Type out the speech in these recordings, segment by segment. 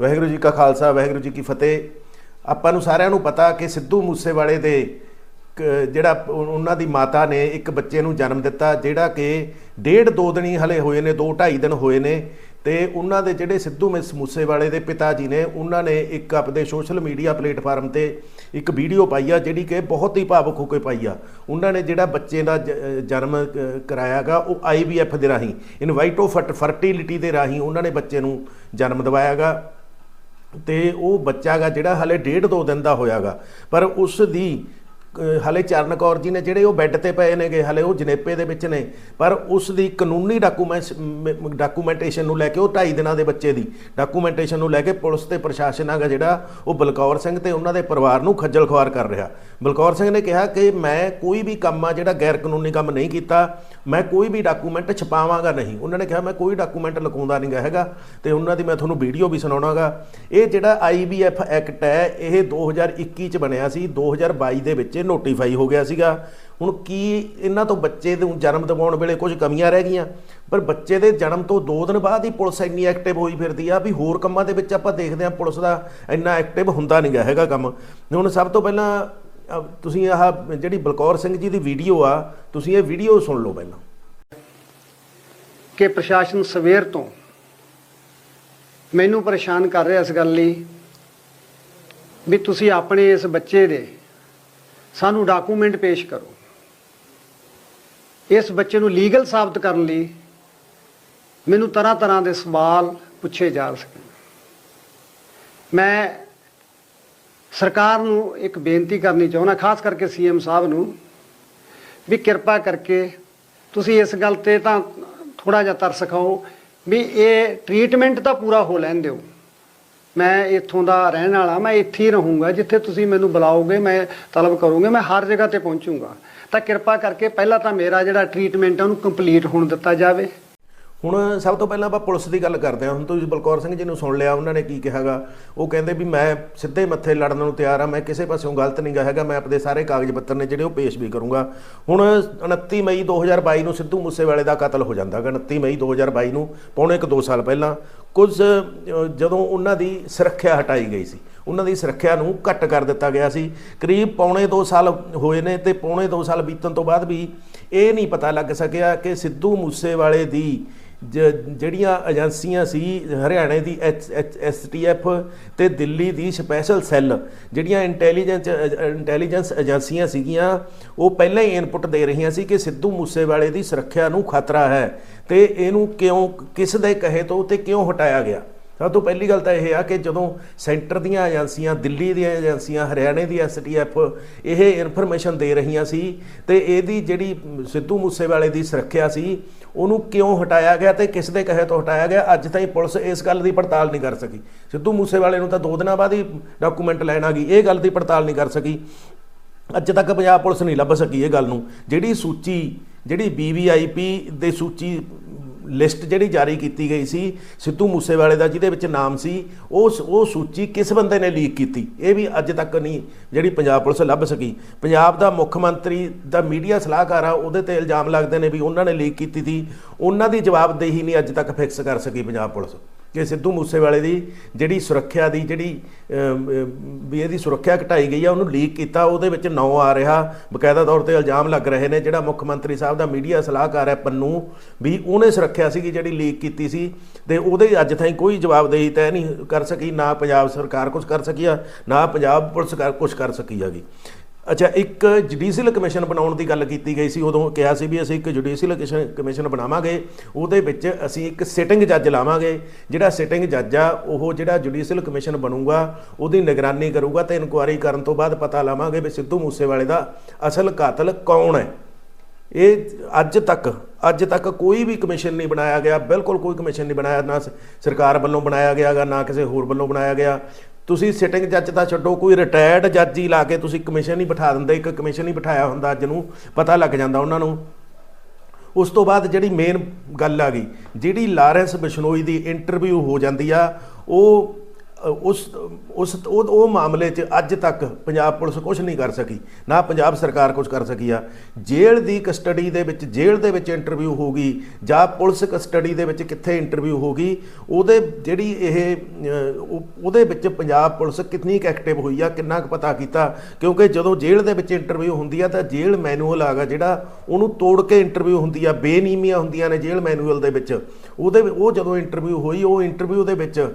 ਵਾਹਿਗੁਰੂ ਜੀ ਕਾ ਖਾਲਸਾ ਵਾਹਿਗੁਰੂ ਜੀ ਕੀ ਫਤਿਹ। ਆਪਾਂ ਨੂੰ ਸਾਰਿਆਂ ਨੂੰ ਪਤਾ ਕਿ ਸਿੱਧੂ ਮੂਸੇਵਾਲੇ ਦੇ ਕ- ਜਿਹੜਾ ਉਹਨਾਂ ਦੀ ਮਾਤਾ ਨੇ ਇੱਕ ਬੱਚੇ ਨੂੰ ਜਨਮ ਦਿੱਤਾ ਜਿਹੜਾ ਕਿ ਡੇਢ ਦੋ ਦਿਨ ਹੀ ਹਲੇ ਹੋਏ ਨੇ ਦੋ ਢਾਈ ਦਿਨ ਹੋਏ ਨੇ। ਤੇ ਉਹਨਾਂ ਦੇ ਜਿਹੜੇ ਸਿੱਧੂ ਮਿਸ ਮੂਸੇਵਾਲੇ ਦੇ ਪਿਤਾ ਜੀ ਨੇ ਉਹਨਾਂ ਨੇ ਇੱਕ ਆਪਣੇ ਸੋਸ਼ਲ ਮੀਡੀਆ ਪਲੇਟਫਾਰਮ ਤੇ ਇੱਕ ਵੀਡੀਓ ਪਾਈ ਆ ਜਿਹੜੀ ਕਿ ਬਹੁਤ ਹੀ ਭਾਵੁਕ ਹੋ ਕੇ ਪਾਈ ਆ। ਉਹਨਾਂ ਨੇ ਜਿਹੜਾ ਬੱਚੇ ਦਾ ਜ- ਅ, ਜਨਮ ਅ, ਕਰਾਇਆਗਾ ਉਹ ਆਈਵੀਐਫ ਦੇ ਰਾਹੀਂ ਇਨਵਾਈਟੋ ਫਰਟੀਲਿਟੀ ਦੇ ਰਾਹੀਂ ਉਹਨਾਂ ਨੇ ਬੱਚੇ ਨੂੰ ਜਨਮ ਦਿਵਾਇਆਗਾ ਤੇ ਉਹ ਬੱਚਾ ਗਾ ਜਿਹੜਾ ਹਲੇ ਡੇਢ ਦੋ ਦਿਨ ਦਾ ਹੋਇਆਗਾ। ਪਰ ਉਸ ਦੀ ਹਲੇ ਚਰਨ ਕੌਰ ਜੀ ਨੇ ਜਿਹੜੇ ਉਹ ਬੈੱਡ ਤੇ ਪਏ ਨੇਗੇ, ਹਲੇ ਉਹ ਜਨੇਪੇ ਦੇ ਵਿੱਚ ਨੇ। ਪਰ ਉਸ ਦੀ ਕਾਨੂੰਨੀ ਡਾਕੂਮੈਂਟਸ ਡਾਕੂਮੈਂਟੇਸ਼ਨ ਨੂੰ ਲੈ ਕੇ ਉਹ 2.5 ਦਿਨਾਂ ਦੇ ਬੱਚੇ ਦੀ ਡਾਕੂਮੈਂਟੇਸ਼ਨ ਨੂੰ ਲੈ ਕੇ ਪੁਲਿਸ ਤੇ ਪ੍ਰਸ਼ਾਸਨ ਹੈਗਾ ਜਿਹੜਾ, ਉਹ ਬਲਕੌਰ ਸਿੰਘ ਤੇ ਉਹਨਾਂ ਦੇ ਪਰਿਵਾਰ ਨੂੰ ਖੱਜਲ ਖੁਆਰ ਕਰ ਰਿਹਾ। ਬਲਕੌਰ ਸਿੰਘ ਨੇ ਕਿਹਾ ਕਿ ਮੈਂ ਕੋਈ ਵੀ ਕੰਮ ਆ ਜਿਹੜਾ ਗੈਰ ਕਾਨੂੰਨੀ ਕੰਮ ਨਹੀਂ ਕੀਤਾ, ਮੈਂ ਕੋਈ ਵੀ ਡਾਕੂਮੈਂਟ ਛਪਾਵਾਂਗਾ ਨਹੀਂ। ਉਹਨਾਂ ਨੇ ਕਿਹਾ, ਮੈਂ ਕੋਈ ਡਾਕੂਮੈਂਟ ਲਕਾਉਂਦਾ ਨਹੀਂ ਗਾ ਹੈਗਾ ਤੇ ਉਹਨਾਂ ਦੀ ਮੈਂ ਤੁਹਾਨੂੰ ਵੀਡੀਓ ਵੀ ਸੁਣਾਉਣਾਗਾ। ਇਹ ਜਿਹੜਾ ਆਈਬੀਐਫ ਐਕਟ ਹੈ, ਇਹ 2021 ਚ ਬਣਿਆ ਸੀ। 2022 ਦੇ ਵਿੱਚ ਇਹ ਨੋਟੀਫਾਈ ਹੋ ਗਿਆ ਸੀਗਾ। ਹੁਣ ਕੀ ਇਹਨਾਂ ਤੋਂ ਬੱਚੇ ਨੂੰ ਜਨਮ ਦਿਵਾਉਣ ਵੇਲੇ ਕੁਝ ਕਮੀਆਂ ਰਹਿ ਗਈਆਂ? ਪਰ ਬੱਚੇ ਦੇ ਜਨਮ ਤੋਂ 2 ਦਿਨ ਬਾਅਦ ਹੀ ਪੁਲਿਸ ਇੰਨੀ ਐਕਟਿਵ ਹੋਈ ਫਿਰਦੀ ਆ ਵੀ ਹੋਰ ਕੰਮਾਂ ਦੇ ਵਿੱਚ ਆਪਾਂ ਦੇਖਦੇ ਆ ਪੁਲਿਸ ਦਾ ਇੰਨਾ ਐਕਟਿਵ ਹੁੰਦਾ ਨਹੀਂ ਗਾ, ਹੈਗਾ ਕੰਮ। ਹੁਣ ਸਭ ਤੋਂ ਪਹਿਲਾਂ ਤੁਸੀਂ ਆਹ ਜਿਹੜੀ ਬਲਕੌਰ ਸਿੰਘ ਜੀ ਦੀ ਵੀਡੀਓ ਆ, ਤੁਸੀਂ ਇਹ ਵੀਡੀਓ ਸੁਣ ਲਓ ਪਹਿਲਾਂ। ਕਿ ਪ੍ਰਸ਼ਾਸਨ ਸਵੇਰ ਤੋਂ ਮੈਨੂੰ ਪਰੇਸ਼ਾਨ ਕਰ ਰਿਹਾ ਇਸ ਗੱਲ ਲਈ ਵੀ ਤੁਸੀਂ ਆਪਣੇ ਇਸ ਬੱਚੇ ਦੇ ਸਾਨੂੰ ਡਾਕੂਮੈਂਟ ਪੇਸ਼ ਕਰੋ। ਇਸ ਬੱਚੇ ਨੂੰ ਲੀਗਲ ਸਾਬਤ ਕਰਨ ਲਈ ਮੈਨੂੰ ਤਰ੍ਹਾਂ ਤਰ੍ਹਾਂ ਦੇ ਸਵਾਲ ਪੁੱਛੇ ਜਾ ਸਕਣ ਮੈਂ ਸਰਕਾਰ ਨੂੰ ਇੱਕ ਬੇਨਤੀ ਕਰਨੀ ਚਾਹੁੰਦਾ, ਖਾਸ ਕਰਕੇ ਸੀਐਮ ਸਾਹਿਬ ਨੂੰ, ਵੀ ਕਿਰਪਾ ਕਰਕੇ ਤੁਸੀਂ ਇਸ ਗੱਲ ਤੇ ਤਾਂ ਥੋੜਾ ਜਿਹਾ ਤਰਸ ਖਾਓ ਵੀ ਇਹ ਟ੍ਰੀਟਮੈਂਟ ਤਾਂ ਪੂਰਾ ਹੋ ਲੈਣ ਦਿਓ। ਮੈਂ ਇੱਥੋਂ ਦਾ ਰਹਿਣ ਵਾਲਾ, ਮੈਂ ਇੱਥੇ ਹੀ ਰਹੂੰਗਾ, ਜਿੱਥੇ ਤੁਸੀਂ ਮੈਨੂੰ ਬੁਲਾਓਗੇ, ਮੈਂ ਤਲਬ ਕਰੂੰਗੇ, ਮੈਂ ਹਰ ਜਗ੍ਹਾ ਤੇ ਪਹੁੰਚੂੰਗਾ। ਤਾਂ ਕਿਰਪਾ ਕਰਕੇ ਪਹਿਲਾਂ ਤਾਂ ਮੇਰਾ ਜਿਹੜਾ ਟ੍ਰੀਟਮੈਂਟ ਹੈ ਉਹਨੂੰ ਕੰਪਲੀਟ ਹੋਣ ਦਿੱਤਾ ਜਾਵੇ। ਹੁਣ ਸਭ ਤੋਂ ਪਹਿਲਾਂ ਆਪਾਂ ਪੁਲਿਸ ਦੀ ਗੱਲ ਕਰਦੇ ਹਾਂ। ਹੁਣ ਤੁਸੀਂ ਬਲਕੌਰ ਸਿੰਘ ਜੀ ਨੂੰ ਸੁਣ ਲਿਆ, ਉਹਨਾਂ ਨੇ ਕੀ ਕਿਹਾਗਾ? ਉਹ ਕਹਿੰਦੇ ਵੀ ਮੈਂ ਸਿੱਧੇ ਮੱਥੇ ਲੜਨ ਨੂੰ ਤਿਆਰ ਆ, ਮੈਂ ਕਿਸੇ ਪਾਸਿਓਂ ਗਲਤ ਨਹੀਂ ਗਾ ਹੈਗਾ, ਮੈਂ ਆਪਣੇ ਸਾਰੇ ਕਾਗਜ਼ ਪੱਤਰ ਨੇ ਜਿਹੜੇ ਉਹ ਪੇਸ਼ ਵੀ ਕਰੂੰਗਾ। ਹੁਣ 29 ਮਈ 2022 ਨੂੰ ਸਿੱਧੂ ਮੂਸੇਵਾਲੇ ਦਾ ਕਤਲ ਹੋ ਜਾਂਦਾ ਗਾ 29 ਮਈ 2022 ਨੂੰ, ਪੌਣੇ ਕੁ 2 ਸਾਲ ਪਹਿਲਾਂ। ਕੁਝ ਜਦੋਂ ਉਹਨਾਂ ਦੀ ਸੁਰੱਖਿਆ ਹਟਾਈ ਗਈ ਸੀ, ਉਹਨਾਂ ਦੀ ਸੁਰੱਖਿਆ ਨੂੰ ਘੱਟ ਕਰ ਦਿੱਤਾ ਗਿਆ ਸੀ। ਕਰੀਬ ਪੌਣੇ 2 ਸਾਲ ਹੋਏ ਨੇ ਤੇ ਪੌਣੇ 2 ਸਾਲ ਬੀਤਣ ਤੋਂ ਬਾਅਦ ਵੀ ਇਹ ਨਹੀਂ ਪਤਾ ਲੱਗ ਸਕਿਆ ਕਿ ਸਿੱਧੂ ਮੂਸੇਵਾਲੇ ਦੀ ਜਿਹੜੀਆਂ ਏਜੰਸੀਆਂ ਸੀ, ਹਰਿਆਣੇ ਦੀ ਐਸਟੀਐਫ ਤੇ ਦਿੱਲੀ ਦੀ ਸਪੈਸ਼ਲ ਸੈੱਲ, ਜਿਹੜੀਆਂ ਇੰਟੈਲੀਜੈਂਸ ਇੰਟੈਲੀਜੈਂਸ ਏਜੰਸੀਆਂ ਸੀਗੀਆਂ, ਉਹ ਪਹਿਲਾਂ ਹੀ ਇਨਪੁਟ ਦੇ ਰਹੀਆਂ ਸੀ ਕਿ ਸਿੱਧੂ ਮੂਸੇਵਾਲੇ ਦੀ ਸੁਰੱਖਿਆ ਨੂੰ ਖਤਰਾ ਹੈ ਤੇ ਇਹਨੂੰ ਕਿਉਂ, ਕਿਸ ਦੇ ਕਹੇ ਤੋਂ ਤੇ ਕਿਉਂ ਹਟਾਇਆ ਗਿਆ। ਸਭ ਤੋਂ ਪਹਿਲੀ ਗੱਲ ਤਾਂ ਇਹ ਆ ਕਿ ਜਦੋਂ ਸੈਂਟਰ ਦੀਆਂ ਏਜੰਸੀਆਂ, ਦਿੱਲੀ ਦੀਆਂ ਏਜੰਸੀਆਂ, ਹਰਿਆਣੇ ਦੀ ਐਸਟੀਐਫ ਇਹ ਇਨਫੋਰਮੇਸ਼ਨ ਦੇ ਰਹੀਆਂ ਸੀ ਤੇ ਇਹਦੀ ਜਿਹੜੀ ਸਿੱਧੂ ਮੂਸੇਵਾਲੇ ਦੀ ਸੁਰੱਖਿਆ ਸੀ, ਉਹਨੂੰ ਕਿਉਂ ਹਟਾਇਆ ਗਿਆ ਤੇ ਕਿਸ ਦੇ ਕਹੇ ਤੋਂ ਹਟਾਇਆ ਗਿਆ, ਅੱਜ ਤਾਈਂ ਪੁਲਿਸ ਇਸ ਗੱਲ ਦੀ ਪੜਤਾਲ ਨਹੀਂ ਕਰ ਸਕੀ। ਸਿੱਧੂ ਮੂਸੇਵਾਲੇ ਨੂੰ ਤਾਂ ਦੋ ਦਿਨਾਂ ਬਾਅਦ ਹੀ ਡਾਕੂਮੈਂਟ ਲੈਣ ਆ ਗਈ, ਇਹ ਗੱਲ ਦੀ ਪੜਤਾਲ ਨਹੀਂ ਕਰ ਸਕੀ। ਅੱਜ ਤੱਕ ਪੰਜਾਬ ਪੁਲਿਸ ਨਹੀਂ ਲੱਭ ਸਕੀ ਇਹ ਗੱਲ ਨੂੰ। ਜਿਹੜੀ ਸੂਚੀ, ਜਿਹੜੀ ਬੀਵੀਆਈਪੀ ਦੇ ਸੂਚੀ ਲਿਸਟ ਜਿਹੜੀ ਜਾਰੀ ਕੀਤੀ ਗਈ ਸੀ, ਸਿੱਧੂ ਮੂਸੇਵਾਲੇ ਦਾ, ਜਿਹਦੇ ਵਿੱਚ ਨਾਮ ਸੀ ਉਸ ਉਹ ਸੂਚੀ ਕਿਸ ਬੰਦੇ ਨੇ ਲੀਕ ਕੀਤੀ? ਇਹ ਵੀ ਅੱਜ ਤੱਕ ਨਹੀਂ ਜਿਹੜੀ ਪੰਜਾਬ ਪੁਲਿਸ ਲੱਭ ਸਕੀ। ਪੰਜਾਬ ਦਾ ਮੁੱਖ ਮੰਤਰੀ ਦਾ ਮੀਡੀਆ ਸਲਾਹਕਾਰ ਆ, ਉਹਦੇ ਤੇ ਇਲਜ਼ਾਮ ਲੱਗਦੇ ਨੇ ਵੀ ਉਹਨਾਂ ਨੇ ਲੀਕ ਕੀਤੀ ਸੀ। ਉਹਨਾਂ ਦੀ ਜਵਾਬਦੇਹੀ ਨਹੀਂ ਅੱਜ ਤੱਕ ਫਿਕਸ ਕਰ ਸਕੀ ਪੰਜਾਬ ਪੁਲਿਸ। ਕਿ ਸਿੱਧੂ ਮੂਸੇਵਾਲੇ ਦੀ ਜਿਹੜੀ ਸੁਰੱਖਿਆ ਦੀ ਜਿਹੜੀ ਵੀ ਇਹਦੀ ਸੁਰੱਖਿਆ ਘਟਾਈ ਗਈ ਆ, ਉਹਨੂੰ ਲੀਕ ਕੀਤਾ, ਉਹਦੇ ਵਿੱਚ ਨੌ ਆ ਰਿਹਾ। ਬਕਾਇਦਾ ਤੌਰ ਤੇ ਇਲਜ਼ਾਮ ਲੱਗ ਰਹੇ ਨੇ, ਜਿਹੜਾ ਮੁੱਖ ਮੰਤਰੀ ਸਾਹਿਬ ਦਾ ਮੀਡੀਆ ਸਲਾਹਕਾਰ ਹੈ ਪੰਨੂ, ਵੀ ਉਹਨੇ ਸੁਰੱਖਿਆ ਸੀਗੀ ਜਿਹੜੀ ਲੀਕ ਕੀਤੀ ਸੀ, ਤੇ ਉਹਦੇ ਅੱਜ ਤਾਈਂ ਕੋਈ ਜਵਾਬਦੇਹੀ ਤੈਅ ਨਹੀਂ ਕਰ ਸਕੀ, ਨਾ ਪੰਜਾਬ ਸਰਕਾਰ ਕੁਝ ਕਰ ਸਕੀ ਆ, ਨਾ ਪੰਜਾਬ ਪੁਲਿਸ ਕਰ ਕੁਝ ਕਰ ਸਕੀ ਹੈਗੀ। ਅੱਛਾ, ਇੱਕ ਜੁਡੀਸ਼ੀਅਲ ਕਮਿਸ਼ਨ ਬਣਾਉਣ ਦੀ ਗੱਲ ਕੀਤੀ ਗਈ ਸੀ, ਉਦੋਂ ਕਿਹਾ ਸੀ ਵੀ ਅਸੀਂ ਇੱਕ ਜੁਡੀਸ਼ੀਅਲ ਕਮਿਸ਼ਨ ਬਣਾਵਾਂਗੇ, ਉਹਦੇ ਵਿੱਚ ਅਸੀਂ ਇੱਕ ਸਿਟਿੰਗ ਜੱਜ ਲਾਵਾਂਗੇ, ਜਿਹੜਾ ਸਿਟਿੰਗ ਜੱਜ ਆ, ਉਹ ਜਿਹੜਾ ਜੁਡੀਸ਼ੀਅਲ ਕਮਿਸ਼ਨ ਬਣੂਗਾ, ਉਹਦੀ ਨਿਗਰਾਨੀ ਕਰੂਗਾ ਤੇ ਇਨਕੁਆਇਰੀ ਕਰਨ ਤੋਂ ਬਾਅਦ ਪਤਾ ਲਾਵਾਂਗੇ ਵੀ ਸਿੱਧੂ ਮੂਸੇਵਾਲੇ ਦਾ ਅਸਲ ਕਾਤਲ ਕੌਣ ਹੈ। ਇਹ ਅੱਜ ਤੱਕ ਅੱਜ ਤੱਕ ਕੋਈ ਵੀ ਕਮਿਸ਼ਨ ਨਹੀਂ ਬਣਾਇਆ ਗਿਆ, ਬਿਲਕੁਲ ਕੋਈ ਕਮਿਸ਼ਨ ਨਹੀਂ ਬਣਾਇਆ, ਨਾ ਸਰਕਾਰ ਵੱਲੋਂ ਬਣਾਇਆ ਗਿਆਗਾ, ਨਾ ਕਿਸੇ ਹੋਰ ਵੱਲੋਂ ਬਣਾਇਆ ਗਿਆ। ਤੁਸੀਂ ਸਿਟਿੰਗ ਜੱਜ ਤਾਂ ਛੱਡੋ, ਕੋਈ ਰਿਟਾਇਰਡ ਜੱਜ ਹੀ ਲਾ ਕੇ ਤੁਸੀਂ ਕਮਿਸ਼ਨ ਹੀ ਬਿਠਾ ਦਿੰਦੇ, ਇੱਕ ਕਮਿਸ਼ਨ ਹੀ ਬਿਠਾਇਆ ਹੁੰਦਾ ਅੱਜ ਨੂੰ, ਪਤਾ ਲੱਗ ਜਾਂਦਾ ਉਹਨਾਂ ਨੂੰ। ਉਸ ਤੋਂ ਬਾਅਦ ਜਿਹੜੀ ਮੇਨ ਗੱਲ ਆ ਗਈ, ਜਿਹੜੀ ਲਾਰੈਂਸ ਬਿਸ਼ਨੋਈ ਦੀ ਇੰਟਰਵਿਊ ਹੋ ਜਾਂਦੀ ਆ, ਉਹ ਉਸ ਉਸ, ਉਹ ਮਾਮਲੇ 'ਚ ਅੱਜ ਤੱਕ ਪੰਜਾਬ ਪੁਲਿਸ ਕੁਝ ਨਹੀਂ ਕਰ ਸਕੀ, ਨਾ ਪੰਜਾਬ ਸਰਕਾਰ ਕੁਝ ਕਰ ਸਕੀ ਆ। ਜੇਲ੍ਹ ਦੀ ਕਸਟਡੀ ਦੇ ਵਿੱਚ, ਜੇਲ੍ਹ ਦੇ ਵਿੱਚ ਇੰਟਰਵਿਊ ਹੋਗੀ ਜਾਂ ਪੁਲਿਸ ਕਸਟਡੀ ਦੇ ਵਿੱਚ ਕਿੱਥੇ ਇੰਟਰਵਿਊ ਹੋਗੀ ਉਹਦੇ ਜਿਹੜੀ ਇਹ ਉਹਦੇ ਵਿੱਚ ਪੰਜਾਬ ਪੁਲਿਸ ਕਿੰਨੀ ਕੁ ਐਕਟਿਵ ਹੋਈ ਆ, ਕਿੰਨਾ ਕੁ ਪਤਾ ਕੀਤਾ, ਕਿਉਂਕਿ ਜਦੋਂ ਜੇਲ੍ਹ ਦੇ ਵਿੱਚ ਇੰਟਰਵਿਊ ਹੁੰਦੀ ਆ, ਤਾਂ ਜੇਲ੍ਹ ਮੈਨੂਅਲ ਆਗਾ ਜਿਹੜਾ, ਉਹਨੂੰ ਤੋੜ ਕੇ ਇੰਟਰਵਿਊ ਹੁੰਦੀ ਆ, ਬੇਨੀਮੀਆਂ ਹੁੰਦੀਆਂ ਨੇ ਜੇਲ੍ਹ ਮੈਨੂਅਲ ਦੇ ਵਿੱਚ। ਉਹਦੇ, ਉਹ ਜਦੋਂ ਇੰਟਰਵਿਊ ਹੋਈ, ਉਹ ਇੰਟਰਵਿਊ ਦੇ ਵਿੱਚ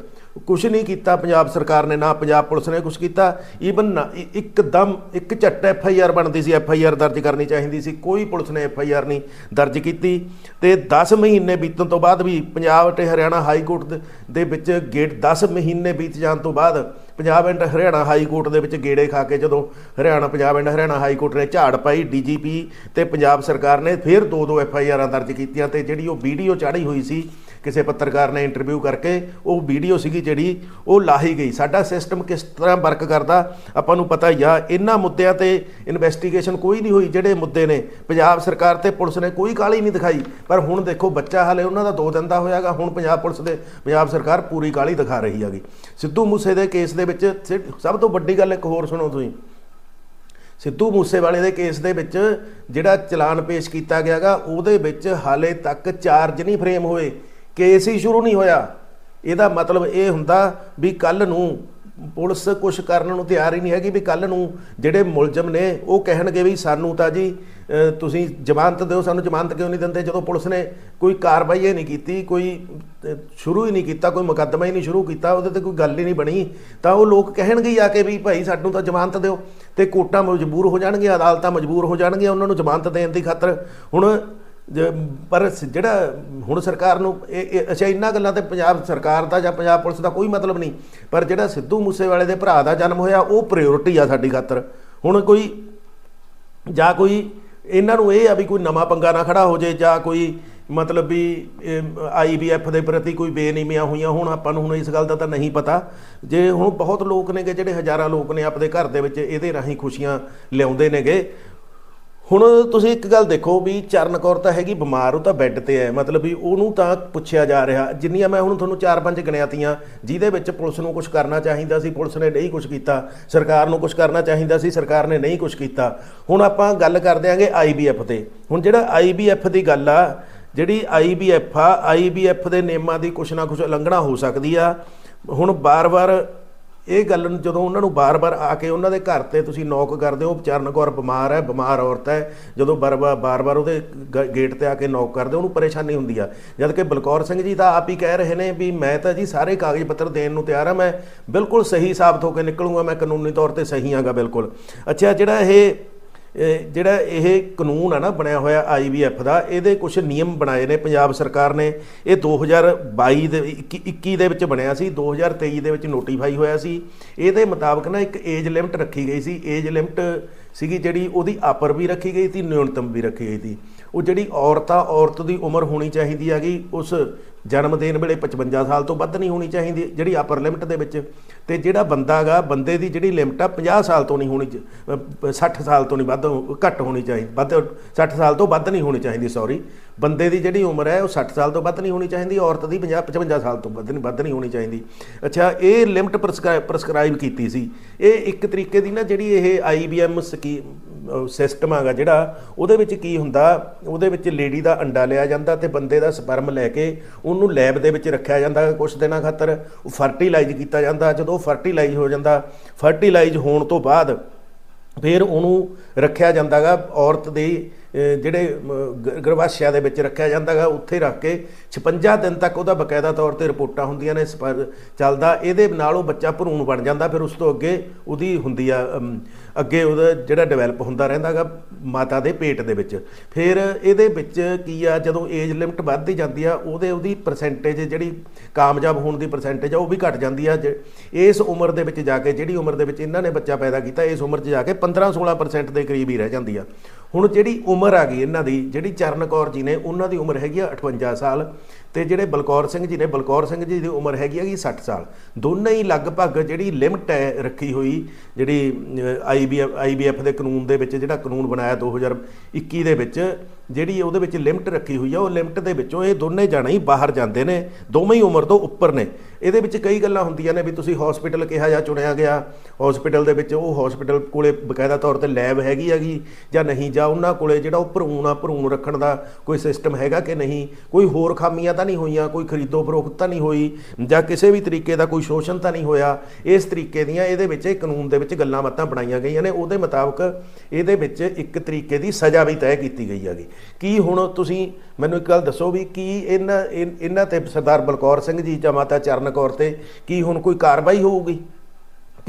ਕੁਝ ਨਹੀਂ ਕੀਤਾ, ਪੰਜਾਬ ਸਰਕਾਰ ਨੇ, ਨਾ ਪੰਜਾਬ ਪੁਲਿਸ ਨੇ ਕੁਝ ਕੀਤਾ। ਈਵਨ ਇੱਕਦਮ ਇੱਕ ਝੱਟ ਐਫ ਆਈ ਆਰ ਬਣਦੀ ਸੀ ਐਫ ਆਈ ਆਰ ਦਰਜ ਕਰਨੀ ਚਾਹੀਦੀ ਸੀ। ਕੋਈ ਪੁਲਿਸ ਨੇ ਐਫ ਆਈ ਆਰ ਨਹੀਂ ਦਰਜ ਕੀਤੀ। ਤੇ 10 ਮਹੀਨੇ ਬੀਤਣ ਤੋਂ ਬਾਅਦ ਵੀ ਪੰਜਾਬ ਤੇ ਹਰਿਆਣਾ ਹਾਈ ਕੋਰਟ ਦੇ- ਵਿੱਚ ਗੇਟ 10 ਮਹੀਨੇ ਬੀਤ ਜਾਣ ਤੋਂ ਬਾਅਦ Punjab and Haryana high court ਦੇ ਵਿੱਚ ਗੇੜੇ ਖਾ ਕੇ ਜਦੋਂ Haryana, Punjab and Haryana high court ਨੇ ਝਾੜ ਪਾਈ ਡੀਜੀਪੀ ਤੇ ਪੰਜਾਬ ਸਰਕਾਰ ਨੇ ਫਿਰ ਦੋ ਦੋ ਐਫ ਆਈ ਆਰਾਂ ਦਰਜ ਕੀਤੀਆਂ ਤੇ ਜਿਹੜੀ ਉਹ ਵੀਡੀਓ ਚਾੜੀ ਹੋਈ ਸੀ ਕਿਸੇ ਪੱਤਰਕਾਰ ਨੇ ਇੰਟਰਵਿਊ ਕਰਕੇ ਉਹ ਵੀਡੀਓ ਸੀਗੀ ਜਿਹੜੀ, ਉਹ ਲਾਹੀ ਗਈ। ਸਾਡਾ ਸਿਸਟਮ ਕਿਸ ਤਰ੍ਹਾਂ ਵਰਕ ਕਰਦਾ, ਆਪਾਂ ਨੂੰ ਪਤਾ ਹੀ ਆ, ਇਹਨਾਂ ਮੁੱਦਿਆਂ ਤੇ ਇਨਵੈਸਟੀਗੇਸ਼ਨ ਕੋਈ ਨਹੀਂ ਹੋਈ, ਜਿਹੜੇ ਮੁੱਦੇ ਨੇ। ਪੰਜਾਬ ਸਰਕਾਰ ਤੇ ਪੁਲਿਸ ਨੇ ਕੋਈ ਕਾਲੀ ਨਹੀਂ ਦਿਖਾਈ। ਪਰ ਹੁਣ ਦੇਖੋ, ਬੱਚਾ ਹਾਲੇ ਉਹਨਾਂ ਦਾ ਦੋ ਦਿਨ ਦਾ ਹੋਇਆਗਾ। ਹੁਣ ਪੰਜਾਬ ਪੁਲਿਸ ਦੇ, ਪੰਜਾਬ ਸਰਕਾਰ ਪੂਰੀ ਕਾਲੀ ਦਿਖਾ ਰਹੀ ਹੈਗੀ। ਸਿੱਧੂ ਮੂਸੇ ਦੇ ਕੇਸ ਦੇ ਵਿੱਚ ਸਿ- ਸਭ ਤੋਂ ਵੱਡੀ ਗੱਲ ਇੱਕ ਹੋਰ ਸੁਣੋ ਤੁਸੀਂ। ਸਿੱਧੂ ਮੂਸੇਵਾਲੇ ਦੇ ਕੇਸ ਦੇ ਵਿੱਚ ਜਿਹੜਾ ਚਲਾਨ ਪੇਸ਼ ਕੀਤਾ ਗਿਆਗਾ, ਉਹਦੇ ਵਿੱਚ ਹਾਲੇ ਤੱਕ ਚਾਰਜ ਨਹੀਂ ਫਰੇਮ ਹੋਏ। ਕੇਸ ਹੀ ਸ਼ੁਰੂ ਨਹੀਂ ਹੋਇਆ। ਇਹਦਾ ਮਤਲਬ ਇਹ ਹੁੰਦਾ ਵੀ ਕੱਲ ਨੂੰ ਪੁਲਿਸ ਕੁਝ ਕਰਨ ਨੂੰ ਤਿਆਰ ਹੀ ਨਹੀਂ ਹੈਗੀ ਵੀ ਕੱਲ ਨੂੰ ਜਿਹੜੇ ਮੁਲਜ਼ਮ ਨੇ ਉਹ ਕਹਿਣਗੇ ਵੀ ਸਾਨੂੰ ਤਾਂ ਜੀ ਤੁਸੀਂ ਜ਼ਮਾਨਤ ਦਿਓ, ਸਾਨੂੰ ਜ਼ਮਾਨਤ ਕਿਉਂ ਨਹੀਂ ਦਿੰਦੇ? ਜਦੋਂ ਪੁਲਿਸ ਨੇ ਕੋਈ ਕਾਰਵਾਈ ਹੀ ਨਹੀਂ ਕੀਤੀ, ਕੋਈ ਸ਼ੁਰੂ ਹੀ ਨਹੀਂ ਕੀਤਾ, ਕੋਈ ਮੁਕੱਦਮਾ ਹੀ ਨਹੀਂ ਸ਼ੁਰੂ ਕੀਤਾ, ਉਹਦੇ ਤੇ ਕੋਈ ਗੱਲ ਹੀ ਨਹੀਂ ਬਣੀ, ਤਾਂ ਉਹ ਲੋਕ ਕਹਿਣਗੇ ਆ ਕੇ ਵੀ ਭਾਈ ਸਾਨੂੰ ਤਾਂ ਜ਼ਮਾਨਤ ਦਿਓ ਤੇ ਕੋਟਾਂ ਮਜਬੂਰ ਹੋ ਜਾਣਗੀਆਂ, ਅਦਾਲਤਾਂ ਮਜਬੂਰ ਹੋ ਜਾਣਗੀਆਂ ਉਹਨਾਂ ਨੂੰ ਜ਼ਮਾਨਤ ਦੇਣ ਦੀ ਖਾਤਰ। ਹੁਣ ਪਰ ਜਿਹੜਾ ਹੁਣ ਸਰਕਾਰ ਨੂੰ ਇਹ ਅੱਛਾ ਇੰਨਾ ਗੱਲਾਂ ਤੇ ਪੰਜਾਬ ਸਰਕਾਰ ਦਾ ਜਾਂ ਪੰਜਾਬ ਪੁਲਿਸ ਦਾ ਕੋਈ ਮਤਲਬ ਨਹੀਂ, ਪਰ ਜਿਹੜਾ ਸਿੱਧੂ ਮੂਸੇਵਾਲੇ ਦੇ ਭਰਾ ਦਾ ਜਨਮ ਹੋਇਆ, ਉਹ ਪ੍ਰਾਇੋਰਟੀ ਆ ਸਾਡੀ ਖਾਤਰ। ਹੁਣ ਕੋਈ ਜਾਂ ਕੋਈ ਇਹਨਾਂ ਨੂੰ ਇਹ ਆ ਵੀ ਕੋਈ ਨਵਾਂ ਪੰਗਾ ਨਾ ਖੜਾ ਹੋ ਜੇ, ਜਾਂ ਕੋਈ ਮਤਲਬ ਵੀ ਆਈਬੀਐਫ ਦੇ ਪ੍ਰਤੀ ਕੋਈ ਬੇਨਿਯਮੀਆਂ ਹੋਈਆਂ ਹੁਣ, ਆਪਾਂ ਨੂੰ ਹੁਣ ਇਸ ਗੱਲ ਦਾ ਤਾਂ ਨਹੀਂ ਪਤਾ। ਜੇ ਹੁਣ ਬਹੁਤ ਲੋਕ ਨੇਗੇ, ਜਿਹੜੇ ਹਜ਼ਾਰਾਂ ਲੋਕ ਨੇ ਆਪਣੇ ਘਰ ਦੇ ਵਿੱਚ, ਇਹਦੇ ਰਾਹੀਂ ਖੁਸ਼ੀਆਂ ਲਿਆਉਂਦੇ ਨੇਗੇ। ਹੁਣ ਤੁਸੀਂ ਇੱਕ ਗੱਲ ਦੇਖੋ ਵੀ ਚਰਨ ਕੌਰ ਤਾਂ ਹੈਗੀ ਬਿਮਾਰ, ਉਹ ਤਾਂ ਬੈੱਡ ਤੇ ਹੈ। ਮਤਲਬ ਵੀ ਉਹਨੂੰ ਤਾਂ ਪੁੱਛਿਆ ਜਾ ਰਿਹਾ। ਜਿੰਨੀਆਂ ਮੈਂ ਹੁਣ ਤੁਹਾਨੂੰ ਚਾਰ ਪੰਜ ਗਿਣਿਆਤੀਆਂ, ਜਿਹਦੇ ਵਿੱਚ ਪੁਲਿਸ ਨੂੰ ਕੁਝ ਕਰਨਾ ਚਾਹੀਦਾ ਸੀ, ਪੁਲਿਸ ਨੇ ਨਹੀਂ ਕੁਝ ਕੀਤਾ। ਸਰਕਾਰ ਨੂੰ ਕੁਝ ਕਰਨਾ ਚਾਹੀਦਾ ਸੀ, ਸਰਕਾਰ ਨੇ ਨਹੀਂ ਕੁਝ ਕੀਤਾ। ਹੁਣ ਆਪਾਂ ਗੱਲ ਕਰ ਦਿਆਂਗੇ ਆਈਬੀਐਫ ਤੇ। ਹੁਣ ਜਿਹੜਾ ਆਈਬੀਐਫ ਦੀ ਗੱਲ ਆ, ਜਿਹੜੀ ਆਈਬੀਐਫ ਆ ਆਈਬੀਐਫ ਦੇ ਨਿਯਮਾਂ ਦੀ ਕੁਛ ਨਾ ਕੁਛ ਉਲੰਘਣਾ ਹੋ ਸਕਦੀ ਆ। ਹੁਣ ਬਾਰ-ਬਾਰ ਇਹ ਗੱਲ ਨੂੰ ਜਦੋਂ ਉਹਨਾਂ ਨੂੰ ਬਾਰ-ਬਾਰ ਆ ਕੇ ਉਹਨਾਂ ਦੇ ਘਰ ਤੇ ਤੁਸੀਂ ਨੌਕ ਕਰਦੇ ਹੋ ਚਰਨ ਕੌਰ ਬਿਮਾਰ ਹੈ, ਬਿਮਾਰ ਔਰਤ ਹੈ, ਜਦੋਂ ਬਾਰ-ਬਾਰ ਬਾਰ-ਬਾਰ ਉਹਦੇ ਗ- ਗੇਟ ਤੇ ਆ ਕੇ ਨੌਕ ਕਰਦੇ, ਉਹਨੂੰ ਪਰੇਸ਼ਾਨੀ ਹੁੰਦੀ ਆ। ਜਦ ਕਿ ਬਲਕੌਰ ਸਿੰਘ ਜੀ ਤਾਂ ਆਪ ਹੀ ਕਹਿ ਰਹੇ ਨੇ ਵੀ ਮੈਂ ਤਾਂ ਜੀ ਸਾਰੇ ਕਾਗਜ਼ ਪੱਤਰ ਦੇਣ ਨੂੰ ਤਿਆਰ ਆ, ਮੈਂ ਬਿਲਕੁਲ ਸਹੀ ਸਾਬਤ ਹੋ ਕੇ ਨਿਕਲੂੰਗਾ, ਮੈਂ ਕਾਨੂੰਨੀ ਤੌਰ ਤੇ ਸਹੀ ਆਂਗਾ ਬਿਲਕੁਲ। ਅੱਛਾ, ਜਿਹੜਾ ਇਹ ਜਿਹੜਾ ਇਹ ਕਾਨੂੰਨ ਆ ਨਾ ਬਣਿਆ ਹੋਇਆ ਆਈਵੀਐਫ ਦਾ, ਇਹਦੇ ਕੁਝ ਨਿਯਮ ਬਣਾਏ ਨੇ ਪੰਜਾਬ ਸਰਕਾਰ ਨੇ। ਇਹ 2022 ਦੇ 21 21 ਦੇ ਵਿੱਚ ਬਣਿਆ ਸੀ 2023 ਦੇ ਵਿੱਚ ਨੋਟੀਫਾਈ ਹੋਇਆ ਸੀ। ਇਹਦੇ ਮੁਤਾਬਕ ਨਾ ਇੱਕ ਏਜ ਲਿਮਟ ਰੱਖੀ ਗਈ ਸੀ। ਏਜ ਲਿਮਟ ਸੀਗੀ ਜਿਹੜੀ, ਉਹਦੀ ਅਪਰ ਵੀ ਰੱਖੀ ਗਈ ਸੀ ਨਿਊਨਤਮ ਵੀ ਰੱਖੀ ਗਈ ਸੀ। ਉਹ ਜਿਹੜੀ ਔਰਤ ਆ, ਔਰਤ ਦੀ ਉਮਰ ਹੋਣੀ ਚਾਹੀਦੀ ਹੈਗੀ, ਉਸ ਜਨਮ ਦੇਣ ਵੇਲੇ 55 ਸਾਲ ਤੋਂ ਵੱਧ ਨਹੀਂ ਹੋਣੀ ਚਾਹੀਦੀ, ਜਿਹੜੀ ਅਪਰ ਲਿਮਟ ਦੇ ਵਿੱਚ। ਤੇ ਜਿਹੜਾ ਬੰਦਾ ਗਾ, ਬੰਦੇ ਦੀ ਜਿਹੜੀ ਲਿਮਟ ਆ 50 ਸਾਲ ਤੋਂ ਨਹੀਂ ਹੋਣੀ ਚ- 60 ਸਾਲ ਤੋਂ ਨਹੀਂ ਵੱਧ, ਘੱਟ ਹੋਣੀ ਚਾਹੀਦੀ ਵੱਧ 60 ਸਾਲ ਤੋਂ ਵੱਧ ਨਹੀਂ ਹੋਣੀ ਚਾਹੀਦੀ ਸੌਰੀ ਬੰਦੇ ਦੀ ਜਿਹੜੀ ਉਮਰ ਹੈ, ਉਹ 60 ਸਾਲ ਤੋਂ ਵੱਧ ਨਹੀਂ ਹੋਣੀ ਚਾਹੀਦੀ, ਔਰਤ ਦੀ 50 55 ਸਾਲ ਤੋਂ ਵੱਧ ਨਹੀਂ ਵੱਧ ਨਹੀਂ ਹੋਣੀ ਚਾਹੀਦੀ। ਅੱਛਾ, ਇਹ ਲਿਮਟ ਪ੍ਰਸਕ੍ਰਾਈਬ ਕੀਤੀ ਸੀ। ਇਹ ਇੱਕ ਤਰੀਕੇ ਦੀ ਨਾ ਜਿਹੜੀ ਇਹ ਆਈਬੀਐਮ ਸਕੀਮ ਸਿਸਟਮ ਹੈਗਾ ਜਿਹੜਾ, ਉਹਦੇ ਵਿੱਚ ਕੀ ਹੁੰਦਾ, ਉਹਦੇ ਵਿੱਚ ਲੇਡੀ ਦਾ ਅੰਡਾ ਲਿਆ ਜਾਂਦਾ ਤੇ ਬੰਦੇ ਦਾ ਸਪਰਮ ਲੈ ਕੇ ਉਹਨੂੰ ਉਹਨੂੰ ਲੈਬ ਦੇ ਵਿੱਚ ਰੱਖਿਆ ਜਾਂਦਾ ਕੁਝ ਦਿਨਾਂ ਖਾਤਰ ਉਹ ਫਰਟੀਲਾਈਜ਼ ਕੀਤਾ ਜਾਂਦਾ ਜਦੋਂ ਉਹ ਫਰਟੀਲਾਈਜ਼ ਹੋ ਜਾਂਦਾ ਫਰਟੀਲਾਈਜ਼ ਹੋਣ ਤੋਂ ਬਾਅਦ ਫਿਰ ਉਹਨੂੰ ਰੱਖਿਆ ਜਾਂਦਾਗਾ ਔਰਤ ਦੇ ਜਿਹੜੇ ਅਮ, ਦੇ ਵਿੱਚ ਰੱਖਿਆ ਜਾਂਦਾਗਾ ਉੱਥੇ ਰੱਖ ਕੇ 56 ਦਿਨ ਤੱਕ ਉਹਦਾ ਬਕਾਇਦਾ ਤੌਰ ਤੇ ਰਿਪੋਰਟਾਂ ਹੁੰਦੀਆਂ ਨੇ ਸਪਰ ਚੱਲਦਾ ਇਹਦੇ ਨਾਲ ਉਹ ਬੱਚਾ ਭਰੂਣ ਬਣ ਜਾਂਦਾ ਫਿਰ ਉਸ ਤੋਂ ਅੱਗੇ ਉਹਦੀ ਹੁੰਦੀ ਆ ਅੱਗੇ ਉਹਦਾ ਜਿਹੜਾ ਡਿਵੈਲਪ ਹੁੰਦਾ ਰਹਿੰਦਾਗਾ ਮਾਤਾ ਦੇ ਪੇਟ ਦੇ ਵਿੱਚ। ਫਿਰ ਇਹਦੇ ਵਿੱਚ ਕੀ ਆ, ਜਦੋਂ ਏਜ ਲਿਮਟ ਵੱਧਦੀ ਜਾਂਦੀ ਆ, ਉਹਦੇ ਉਹਦੀ ਪਰਸੈਂਟੇਜ ਜਿਹੜੀ ਕਾਮਯਾਬ ਹੋਣ ਦੀ ਪਰਸੈਂਟੇਜ ਆ, ਉਹ ਵੀ ਘਟ ਜਾਂਦੀ ਆ। ਜੇ- ਇਸ ਉਮਰ ਦੇ ਵਿੱਚ ਜਾ ਕੇ, ਜਿਹੜੀ ਉਮਰ ਦੇ ਵਿੱਚ ਇਹਨਾਂ ਨੇ ਬੱਚਾ ਪੈਦਾ ਕੀਤਾ, ਇਸ ਉਮਰ 'ਚ ਜਾ ਕੇ 15-16% ਦੇ ਕਰੀਬ ਹੀ ਰਹਿ ਜਾਂਦੀ ਆ। ਹੁਣ ਜਿਹੜੀ ਉਮਰ ਆ ਗਈ ਇਹਨਾਂ ਦੀ, ਜਿਹੜੀ ਚਰਨ ਕੌਰ ਜੀ ਨੇ, ਉਹਨਾਂ ਦੀ ਉਮਰ ਹੈਗੀ ਆ 58 ਸਾਲ ਤੇ ਜਿਹੜੇ ਬਲਕੌਰ ਸਿੰਘ ਜੀ ਨੇ, ਬਲਕੌਰ ਸਿੰਘ ਜੀ ਦੀ ਉਮਰ ਹੈਗੀ ਹੈਗੀ 60 ਸਾਲ। ਦੋਨੇ ਹੀ ਲਗਭਗ ਜਿਹੜੀ ਲਿਮਟ ਹੈ ਰੱਖੀ ਹੋਈ, ਜਿਹੜੀ ਆਈਬੀਐਫ ਆਈਬੀਐਫ ਦੇ ਕਾਨੂੰਨ ਦੇ ਵਿੱਚ ਜਿਹੜਾ ਕਾਨੂੰਨ ਬਣਾਇਆ 2021 ਦੇ ਵਿੱਚ ਜਿਹੜੀ ਉਹਦੇ ਵਿੱਚ ਲਿਮਟ ਰੱਖੀ ਹੋਈ ਆ, ਉਹ ਲਿਮਟ ਦੇ ਵਿੱਚੋਂ ਇਹ ਦੋਨੇ ਜਾਣੇ ਹੀ ਬਾਹਰ ਜਾਂਦੇ ਨੇ, ਦੋਵੇਂ ਹੀ ਉਮਰ ਤੋਂ ਉੱਪਰ ਨੇ। ਇਹਦੇ ਵਿੱਚ ਕਈ ਗੱਲਾਂ ਹੁੰਦੀਆਂ ਨੇ ਵੀ ਤੁਸੀਂ ਹਸਪੀਟਲ ਕਿਹਾ ਜਾਂ ਚੁਣਿਆ ਗਿਆ ਹਸਪੀਟਲ ਦੇ ਵਿੱਚ ਉਹ ਹਸਪੀਟਲ ਕੋਲੇ ਬਕਾਇਦਾ ਤੌਰ ਤੇ ਲੈਬ ਹੈਗੀ ਹੈਗੀ ਜਾਂ ਨਹੀਂ, ਜਾਂ ਉਹਨਾਂ ਕੋਲੇ ਜਿਹੜਾ ਉਹ ਭਰੂਣ ਆ, ਭਰੂਣ ਰੱਖਣ ਦਾ ਕੋਈ ਸਿਸਟਮ ਹੈਗਾ ਕਿ ਨਹੀਂ? ਕੋਈ ਹੋਰ ਖਾਮੀਆਂ ਤਾਂ ਨਹੀਂ ਹੋਈਆਂ, ਕੋਈ ਖਰੀਦੋ ਫਰੋਖਤ ਤਾਂ ਨਹੀਂ ਹੋਈ, ਜਾਂ ਕਿਸੇ ਵੀ ਤਰੀਕੇ ਦਾ ਕੋਈ ਸ਼ੋਸ਼ਣ ਤਾਂ ਨਹੀਂ ਹੋਇਆ? ਇਸ ਤਰੀਕੇ ਦੀਆਂ ਇਹਦੇ ਵਿੱਚ ਇਹ ਕਾਨੂੰਨ ਦੇ ਵਿੱਚ ਗੱਲਾਂ ਬਾਤਾਂ ਬਣਾਈਆਂ ਗਈਆਂ ਨੇ, ਉਹਦੇ ਮੁਤਾਬਕ ਇਹਦੇ ਵਿੱਚ ਇੱਕ ਤਰੀਕੇ ਦੀ ਸਜ਼ਾ ਵੀ ਤੈਅ ਕੀਤੀ ਗਈ ਹੈਗੀ। ਕੀ ਹੁਣ ਤੁਸੀਂ ਮੈਨੂੰ ਇੱਕ ਗੱਲ ਦੱਸੋ ਵੀ ਕੀ ਇਹਨਾਂ ਇਨ- ਇਹਨਾਂ ਤੇ ਸਰਦਾਰ ਬਲਕੌਰ ਸਿੰਘ ਜੀ ਜਾਂ ਮਾਤਾ ਚਰਨ ਕੌਰ ਤੇ ਕੀ ਹੁਣ ਕੋਈ ਕਾਰਵਾਈ ਹੋਊਗੀ?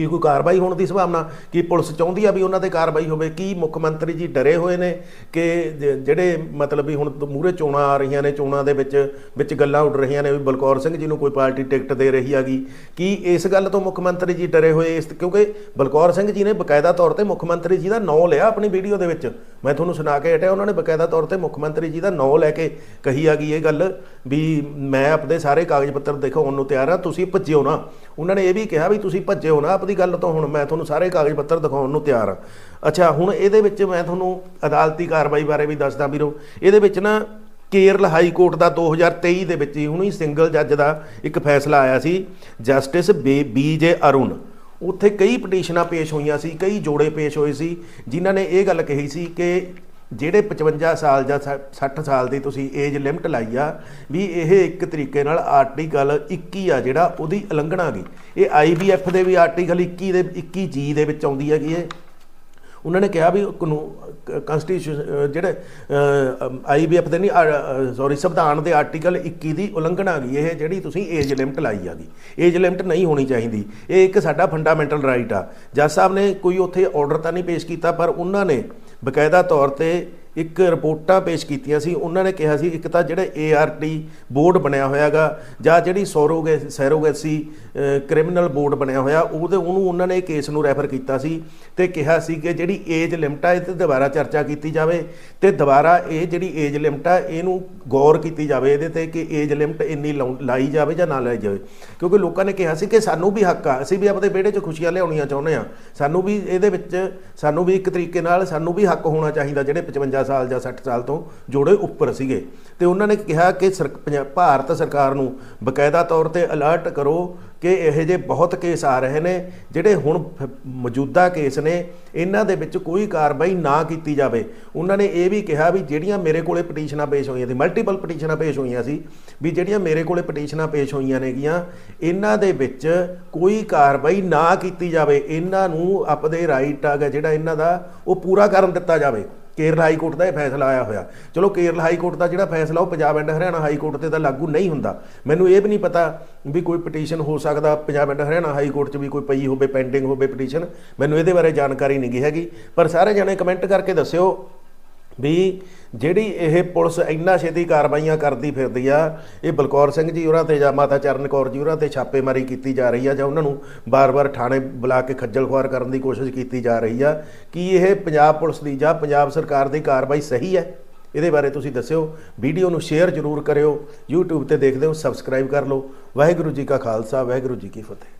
ਕੀ ਕੋਈ ਕਾਰਵਾਈ ਹੋਣ ਦੀ ਸੰਭਾਵਨਾ? ਕੀ ਪੁਲਿਸ ਚਾਹੁੰਦੀ ਆ ਵੀ ਉਹਨਾਂ ਤੇ ਕਾਰਵਾਈ ਹੋਵੇ? ਕੀ ਮੁੱਖ ਮੰਤਰੀ ਜੀ ਡਰੇ ਹੋਏ ਨੇ ਕਿ ਜਿਹੜੇ ਮਤਲਬ ਵੀ ਹੁਣ ਮੂਹਰੇ ਚੋਣਾਂ ਆ ਰਹੀਆਂ ਨੇ, ਚੋਣਾਂ ਦੇ ਵਿੱਚ ਵਿੱਚ ਗੱਲਾਂ ਉੱਡ ਰਹੀਆਂ ਨੇ, ਵੀ ਬਲਕੌਰ ਸਿੰਘ ਜੀ ਨੂੰ ਕੋਈ ਪਾਰਟੀ ਟਿਕਟ ਦੇ ਰਹੀ ਹੈਗੀ। ਕੀ ਇਸ ਗੱਲ ਤੋਂ ਮੁੱਖ ਮੰਤਰੀ ਜੀ ਡਰੇ ਹੋਏ ਇਸ, ਕਿਉਂਕਿ ਬਲਕੌਰ ਸਿੰਘ ਜੀ ਨੇ ਬਕਾਇਦਾ ਤੌਰ ਤੇ ਮੁੱਖ ਮੰਤਰੀ ਜੀ ਦਾ ਨਾਂ ਲਿਆ ਆਪਣੀ ਵੀਡੀਓ ਦੇ ਵਿੱਚ। ਮੈਂ ਤੁਹਾਨੂੰ ਸੁਣਾ ਕੇ ਹਟਿਆ, ਉਹਨਾਂ ਨੇ ਬਕਾਇਦਾ ਤੌਰ ਤੇ ਮੁੱਖ ਮੰਤਰੀ ਜੀ ਦਾ ਨਾਂ ਲੈ ਕੇ ਕਹੀ ਹੈਗੀ ਇਹ ਗੱਲ, ਵੀ ਮੈਂ ਆਪਣੇ ਸਾਰੇ ਕਾਗਜ਼ ਪੱਤਰ ਦਿਖਾਉਣ ਨੂੰ ਤਿਆਰ ਹਾਂ ਤੁਸੀਂ ਭੱਜਿਓ ਨਾ। ਉਹਨਾਂ ਨੇ ਇਹ ਵੀ ਕਿਹਾ ਵੀ ਤੁਸੀਂ ਭੱਜਿਓ ਨਾ ਆਪਣੀ ਗੱਲ ਤੋਂ ਹੁਣ ਮੈਂ ਤੁਹਾਨੂੰ ਸਾਰੇ ਕਾਗਜ਼ ਪੱਤਰ ਦਿਖਾਉਣ ਨੂੰ ਤਿਆਰ ਹਾਂ। ਅੱਛਾ, ਹੁਣ ਇਹਦੇ ਵਿੱਚ ਮੈਂ ਤੁਹਾਨੂੰ ਅਦਾਲਤੀ ਕਾਰਵਾਈ ਬਾਰੇ ਵੀ ਦੱਸਦਾ ਵੀਰੋ। ਇਹਦੇ ਵਿੱਚ ਨਾ ਕੇਰਲ ਹਾਈ ਕੋਰਟ ਦਾ 2023 ਦੇ ਵਿੱਚ ਹੀ ਹੁਣੀ ਸਿੰਗਲ ਜੱਜ ਦਾ ਇੱਕ ਫੈਸਲਾ ਆਇਆ ਸੀ, ਜਸਟਿਸ ਬੀ ਜੇ ਅਰੁਣ। ਉੱਥੇ ਕਈ ਪਟੀਸ਼ਨਾਂ ਪੇਸ਼ ਹੋਈਆਂ ਸੀ, ਕਈ ਜੋੜੇ ਪੇਸ਼ ਹੋਏ ਸੀ, ਜਿਨ੍ਹਾਂ ਨੇ ਇਹ ਗੱਲ ਕਹੀ ਸੀ ਕਿ ਜਿਹੜੇ 55 ਸਾਲ ਜਾਂ 60 ਸਾਲ ਦੀ ਤੁਸੀਂ ਏਜ ਲਿਮਟ ਲਾਈ ਆ, ਵੀ ਇਹ ਇੱਕ ਤਰੀਕੇ ਨਾਲ ਆਰਟੀਕਲ 21 ਆ ਜਿਹੜਾ ਉਹਦੀ ਉਲੰਘਣਾ ਗਈ ਇਹ ਆਈਬੀਐਫ ਦੇ ਵੀ ਆਰਟੀਕਲ 21 ਦੇ 21 ਜੀ ਦੇ ਵਿੱਚ ਆਉਂਦੀ ਹੈਗੀ ਇਹ ਉਹਨਾਂ ਨੇ ਕਿਹਾ ਵੀ ਕਨਸਟੀਟਿਊਸ਼ਨ ਜਿਹੜੇ ਆਈਬੀਐਫ ਦੇ ਨਹੀਂ ਸੌਰੀ ਸੰਵਿਧਾਨ ਦੇ ਆਰਟੀਕਲ 21 ਦੀ ਉਲੰਘਣਾ ਗਈ ਇਹ ਜਿਹੜੀ ਤੁਸੀਂ ਏਜ ਲਿਮਟ ਲਾਈ ਆਗੀ ਏਜ ਲਿਮਟ ਨਹੀਂ ਹੋਣੀ ਚਾਹੀਦੀ। ਇਹ ਇੱਕ ਸਾਡਾ ਫੰਡਾਮੈਂਟਲ ਰਾਈਟ ਆ। ਜੱਜ ਸਾਹਿਬ ਨੇ ਕੋਈ ਉੱਥੇ ਆਰਡਰ ਤਾਂ ਨਹੀਂ ਪੇਸ਼ ਕੀਤਾ, ਪਰ ਉਹਨਾਂ ਨੇ ਬਕਾਇਦਾ ਤੌਰ ਤੇ ਇੱਕ ਰਿਪੋਰਟਾਂ ਪੇਸ਼ ਕੀਤੀਆਂ ਸੀ। ਉਹਨਾਂ ਨੇ ਕਿਹਾ ਸੀ, ਇੱਕ ਤਾਂ ਜਿਹੜਾ ਏਆਰਟੀ ਬੋਰਡ ਬਣਿਆ ਹੋਇਆਗਾ ਜਾਂ ਜਿਹੜੀ ਸੋਰੋਗੇ ਸੈਰੋਗੇਸੀ ਕ੍ਰਿਮੀਨਲ ਬੋਰਡ ਬਣਿਆ ਹੋਇਆ, ਉਹਦੇ, ਉਹਨੂੰ ਉਹਨਾਂ ਨੇ ਕੇਸ ਨੂੰ ਰੈਫਰ ਕੀਤਾ ਸੀ ਤੇ ਕਿਹਾ ਸੀ ਕਿ ਜਿਹੜੀ ਏਜ ਲਿਮਟ ਆ ਇਹ ਤੇ ਦੁਬਾਰਾ ਚਰਚਾ ਕੀਤੀ ਜਾਵੇ ਤੇ ਦੁਬਾਰਾ ਇਹ ਜਿਹੜੀ ਏਜ ਲਿਮਟ ਆ, ਇਹਨੂੰ ਗੌਰ ਕੀਤੀ ਜਾਵੇ ਇਹਦੇ ਤੇ ਕਿ ਏਜ ਲਿਮਟ ਇੰਨੀ ਲਾਉ- ਲਾਈ ਜਾਵੇ ਜਾਂ ਨਾ ਲਾਈ ਜਾਵੇ। ਕਿਉਂਕਿ ਲੋਕਾਂ ਨੇ ਕਿਹਾ ਸੀ ਕਿ ਸਾਨੂੰ ਵੀ ਹੱਕ ਆ, ਅਸੀਂ ਵੀ ਆਪਣੇ ਵਿਹੜੇ 'ਚ ਖੁਸ਼ੀਆਂ ਲਿਆਉਣੀਆਂ ਚਾਹੁੰਦੇ ਆ ਸਾਨੂੰ ਵੀ ਇਹਦੇ ਵਿੱਚ, ਸਾਨੂੰ ਵੀ ਇੱਕ ਤਰੀਕੇ ਨਾਲ, ਸਾਨੂੰ ਵੀ ਹੱਕ ਹੋਣਾ ਚਾਹੀਦਾ ਜਿਹੜੇ 55 ਸਾਲ ਜਾਂ 60 ਸਾਲ ਤੋਂ ਜੋੜੇ ਉੱਪਰ ਸੀਗੇ। ਤੇ ਉਹਨਾਂ ਨੇ ਕਿਹਾ ਕਿ ਸਰ- ਪੰਜਾ- ਭਾਰਤ ਸਰਕਾਰ ਨੂੰ ਬਕਾਇਦਾ ਤੌਰ ਤੇ ਅਲਰਟ ਕਰੋ ਕਿ ਇਹੋ ਜਿਹੇ ਬਹੁਤ ਕੇਸ ਆ ਰਹੇ ਨੇ, ਜਿਹੜੇ ਹੁਣ ਮੌਜੂਦਾ ਕੇਸ ਨੇ, ਇਹਨਾਂ ਦੇ ਵਿੱਚ ਕੋਈ ਕਾਰਵਾਈ ਨਾ ਕੀਤੀ ਜਾਵੇ। ਉਹਨਾਂ ਨੇ ਇਹ ਵੀ ਕਿਹਾ ਵੀ ਜਿਹੜੀਆਂ ਮੇਰੇ ਕੋਲੇ ਪਟੀਸ਼ਨਾਂ ਪੇਸ਼ ਹੋਈਆਂ ਸੀ ਮਲਟੀਪਲ ਪਟੀਸ਼ਨਾਂ ਪੇਸ਼ ਹੋਈਆਂ ਸੀ, ਵੀ ਜਿਹੜੀਆਂ ਮੇਰੇ ਕੋਲੇ ਪਟੀਸ਼ਨਾਂ ਪੇਸ਼ ਹੋਈਆਂ ਨੇਗੀਆਂ, ਇਹਨਾਂ ਦੇ ਵਿੱਚ ਕੋਈ ਕਾਰਵਾਈ ਨਾ ਕੀਤੀ ਜਾਵੇ। ਇਹਨਾਂ ਨੂੰ ਆਪਦੇ ਰਾਈਟ ਆ ਗਾ ਜਿਹੜਾ ਇਹਨਾਂ ਦਾ, ਉਹ ਪੂਰਾ ਕਰਨ ਦਿੱਤਾ ਜਾਵੇ। ਕੇਰਲ ਹਾਈ ਕੋਰਟ ਦਾ ਇਹ ਫੈਸਲਾ ਆਇਆ ਹੋਇਆ। ਚਲੋ ਕੇਰਲ ਹਾਈ ਕੋਰਟ ਦਾ ਜਿਹੜਾ ਫੈਸਲਾ ਉਹ Punjab and Haryana high court ਤੇ ਤਾਂ ਲਾਗੂ ਨਹੀਂ ਹੁੰਦਾ। ਮੈਨੂੰ ਇਹ ਵੀ ਨਹੀਂ ਪਤਾ ਵੀ ਕੋਈ ਪਟੀਸ਼ਨ ਹੋ ਸਕਦਾ Punjab and Haryana high court 'ਚ ਵੀ ਕੋਈ ਪਈ ਹੋਵੇ, ਪੈਂਡਿੰਗ ਹੋਵੇ ਪਟੀਸ਼ਨ। ਮੈਨੂੰ ਇਹਦੇ ਬਾਰੇ ਜਾਣਕਾਰੀ ਨਹੀਂ ਗੀ ਹੈਗੀ। ਪਰ ਸਾਰੇ ਜਣੇ ਕਮੈਂਟ ਕਰਕੇ ਦੱਸਿਓ ਵੀ ਜਿਹੜੀ ਇਹ ਪੁਲਿਸ ਇੰਨਾ ਛੇਤੀ ਕਾਰਵਾਈਆਂ ਕਰਦੀ ਫਿਰਦੀ ਆ, ਇਹ ਬਲਕੌਰ ਸਿੰਘ ਜੀ ਉਹਨਾਂ ਤੇ ਜਾਂ ਮਾਤਾ ਚਰਨ ਕੌਰ ਜੀ ਉਹਨਾਂ ਤੇ ਛਾਪੇਮਾਰੀ ਕੀਤੀ ਜਾ ਰਹੀ ਆ, ਜਾਂ ਉਹਨਾਂ ਨੂੰ ਬਾਰ-ਬਾਰ ਥਾਣੇ ਬੁਲਾ ਕੇ ਖੱਜਲ ਖੁਆਰ ਕਰਨ ਦੀ ਕੋਸ਼ਿਸ਼ ਕੀਤੀ ਜਾ ਰਹੀ ਆ, ਕੀ ਇਹ ਪੰਜਾਬ ਪੁਲਿਸ ਦੀ ਜਾਂ ਪੰਜਾਬ ਸਰਕਾਰ ਦੀ ਕਾਰਵਾਈ ਸਹੀ ਹੈ? ਇਹਦੇ ਬਾਰੇ ਤੁਸੀਂ ਦੱਸਿਓ, ਵੀਡੀਓ ਨੂੰ ਸ਼ੇਅਰ ਜ਼ਰੂਰ ਕਰਿਓ, YouTube ਤੇ ਦੇਖਦੇ ਹੋ, ਸਬਸਕ੍ਰਾਈਬ ਕਰ ਲਓ। ਵਾਹਿਗੁਰੂ ਜੀ ਕਾ ਖਾਲਸਾ, ਵਾਹਿਗੁਰੂ ਜੀ ਕੀ ਫਤਿਹ।